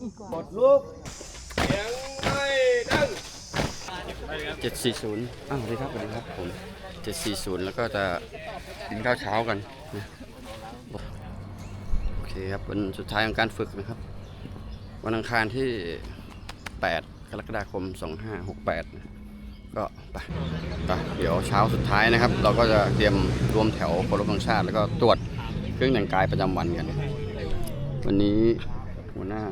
กดลูกเจ็ดสี่ศูนย์อ้าวสวัสดีครับสวัสดีครับผมเจ็ดสี่ศูนย์แล้วก็จะกินข้าวเช้ากันนะโอเคครับวันสุดท้ายของการฝึกนะครับ วันอังคารที่ 8 กรกฎาคม 2568นะก็ไปไปเดี๋ยวเช้าสุดท้ายนะครับ เราก็จะเตรียมรวมแถวเคารพธงชาติ แล้วก็ตรวจเครื่องแต่งกายประจำวันกัน วันนี้ หัวหน้า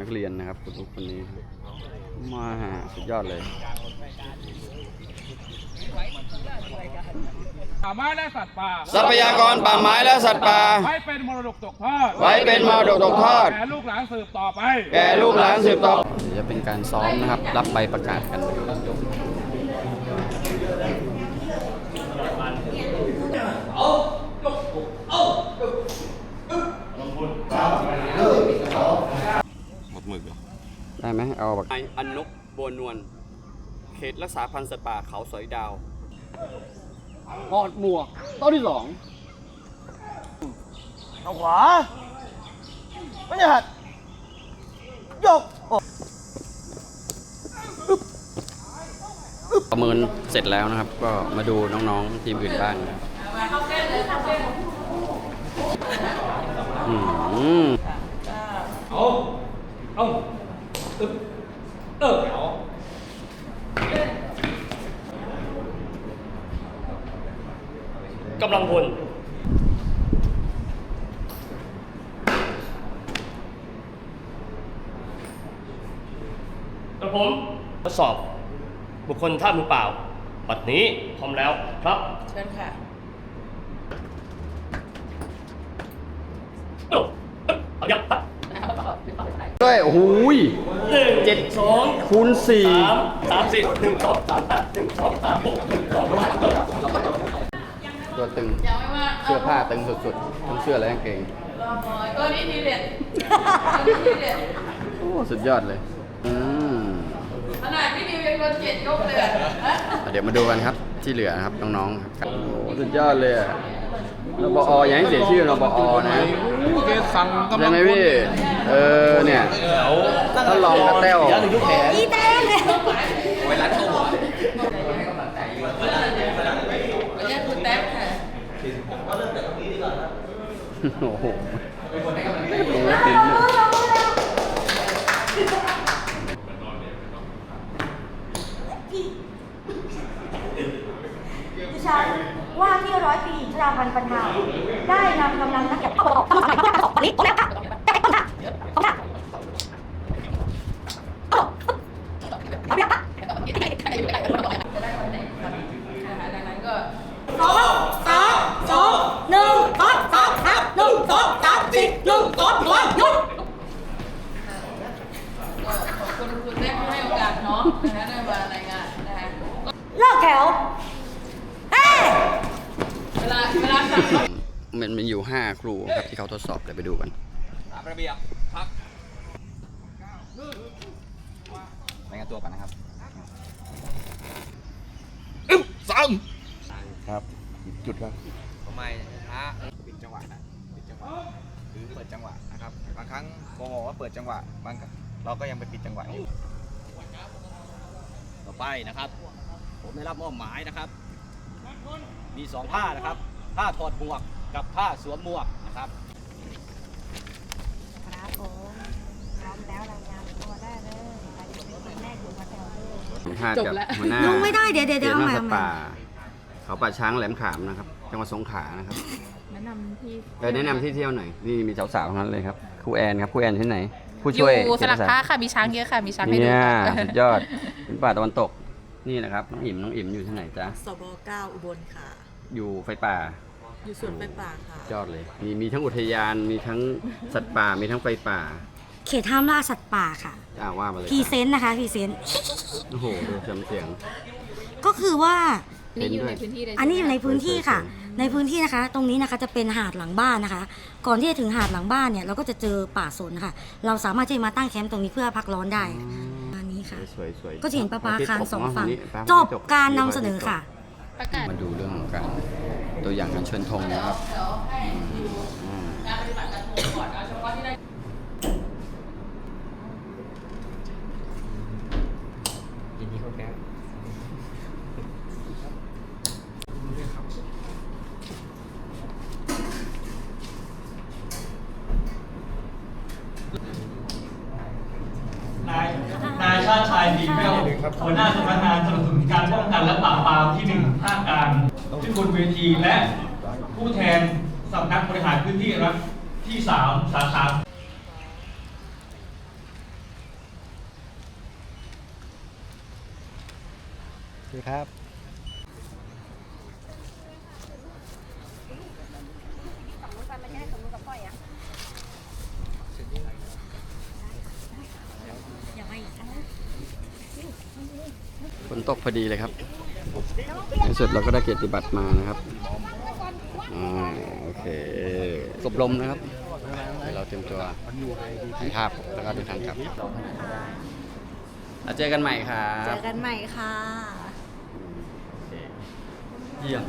นักเรียนนะครับคุณลูกคนนี้ มาสุดยอดเลย ป่าไม้และสัตว์ป่า ทรัพยากรป่าไม้และสัตว์ป่า ไว้เป็นมรดกตกทอดไว้เป็นมรดกตกทอด แก่ลูกหลานสืบต่อไป แก่ลูกหลานสืบต่อเดี๋ยวจะเป็นการซ้อมนะครับ รับใบประกาศกัน หมดหมึกเหรอ ได้ไหมเอาแบบไออันนกโบวนวลเขตรักษาพันธุ์สัตว์ป่าเขาสอยดาวพอดหมวกต้นที่สองเอาขวาไม่หัดยกประเมินเสร็จแล้วนะครับ ก็มาดูน้องๆทีมอื่นบ้างนะครับอืม เอาเอา อึ๊บเออเอากำลังพลกับผมทดสอบบุคคลท่ามือเปล่า บัดนี้พร้อมแล้วครับ เชิญค่ะ เอาอย่างครับ ด้วยโอ้โหยหนึ่งเจ็ดสองคูณสี่สามสามสี่หนึ่งสองสามแปดหนึ่งสองสามหกหนึ่งสองสามตัวตึงยังไม่ว่าเสื้อผ้าตึงสุดๆทั้งเสื้อและกางเกงรอคอยตัวนี้ทีเด็ดตัวนี้ทีเด็ดโอ้สุดยอดเลยอืมขนาดพี่นิวยังโดนเจ็ดยกเลยอะฮะอะเดี๋ยวมาดูกันครับ ที่เหลือนะครับน้องๆครับโอ้สุดยอดเลยอะรบออย่าให้เสียชื่อรบอนะเกสั่งกำใช่ลังไหมพี่เออเนี่ยท่านรองกระแต้วยันยุคแขนอีแต้มเลยไว้รัดเข้าหัวอันนี้คือแต้มค่ะโอ้โห ดิฉันว่าที่ร้อยตรีหญิงชราพันธ์ปัญหา ได้นำกำลังนักเก็บเข้าบอกกำลัง นักสอบลิตแล้วค่ะได้ต้นค่ะต้นค่ะเอาอย่างค่ะจะได้วันไหนนะคะดังนั้นก็สองสามสองหนึ่งสองสามห้าหนึ่งสองสามสี่หนึ่งสองร้อยหยุดขอบคุณคุณแม่ให้โอกาสน้องนะคะได้มารายงานนะคะเลิกแถวเอ้ยเวลาเวลาสั่ง เขามันมีอยู่ 5 ครูครับที่เขาทดสอบเดี๋ยวไปดูกันตามระเบียบพักรายงานตัวก่อนนะครับอึ๊บสามครับ จุดครับทำไมช้าปิดจังหวะนะปิดจังหวะหรือเปิดจังหวะนะครับบางครั้งโมโหว่าเปิดจังหวะบางครั้งเราก็ยังไปปิดจังหวะอยู่ต่อไปนะครับ ผมได้รับมอบหมายนะครับ มีสองผ้านะครับผ้าถอดหมวก กับผ้าสวมหมวกนะครับครับผมพร้อมแล้วรายงานตัวได้เลยใครจะเป็นแม่อยู่มาแถวเลยห้ากับหัวหน้าลงไม่ได้เดี๋ยวเดี๋ยวเดี๋เดี๋ยยววมาเอาใหม่สัตเอาว์ใหม่ป่า เขาป่าช้างแหลมขามนะครับ จังหวัดสงขลานะครับแนะนำที่ไปแนะนำที่เที่ยวหน่อยนี่มีสาวๆทั้งนั้นเลยครับครูแอนครับครูแอนที่ไหน ผู้ช่วยอยู่สลักเขตพระรักษาค่ะมีช้างเยอะค่ะมีช้างให้ดูเนี่ยค่ะสุดยอดเป็นป่าตะวันตกนี่นะครับน้องอิ่มน้องอิ่มอยู่ที่ไหนจ๊ะสบ9อุบลค่ะ อยู่ไฟป่า อยู่สวนไฟป่าค่ะ ยอดเลย มีมีทั้งอุทยานมีทั้งสัตว์ป่ามีทั้งไฟป่าเขตห้ามล่าสัตว์ป่าค่ะ อ่าว่ามาเลยพรีเซนต์นะคะพรีเซนต์ โอ้โหดูจำเสียง ก็คือว่านี่อยู่ในพื้นที่เลยอันนี้อยู่ในพื้นที่ค่ะ ในพื้นที่นะคะ ตรงนี้นะคะจะเป็นหาดหลังบ้านนะคะ ก่อนที่จะถึงหาดหลังบ้านเนี่ย เราก็จะเจอป่าสนค่ะ เราสามารถที่จะมาตั้งแคมป์ตรงนี้เพื่อพักร้อนได้อันนี้ค่ะ สวยๆสวยๆก็จะเห็นปลาปลาคานสองฝั่งนี่ปลาจบจการนำเสนอค่ะ มาดูเรื่องของการตัวอย่างการเชิญธงนะครับยินดีครับนายนายชาติชายดีแก้วหัวหน้าสำนักงานสนับสนุนการ และปราบปรามที่หนึ่งภาคกลางที่บนเวทีและผู้แทนสำนักบริหารพื้นที่รัฐที่สามสาขาฝนตกพอดีเลยครับ ในสุดเราก็ได้เกียรติบัตรมานะครับอ่าโอเคกบลมนะครับเดี๋ยวเราเตรียมตัวถ่ายภาพแล้วก็เดินทางกลับแล้วเจอกันใหม่ครับเจอกันใหม่ค่ะเยี่ยม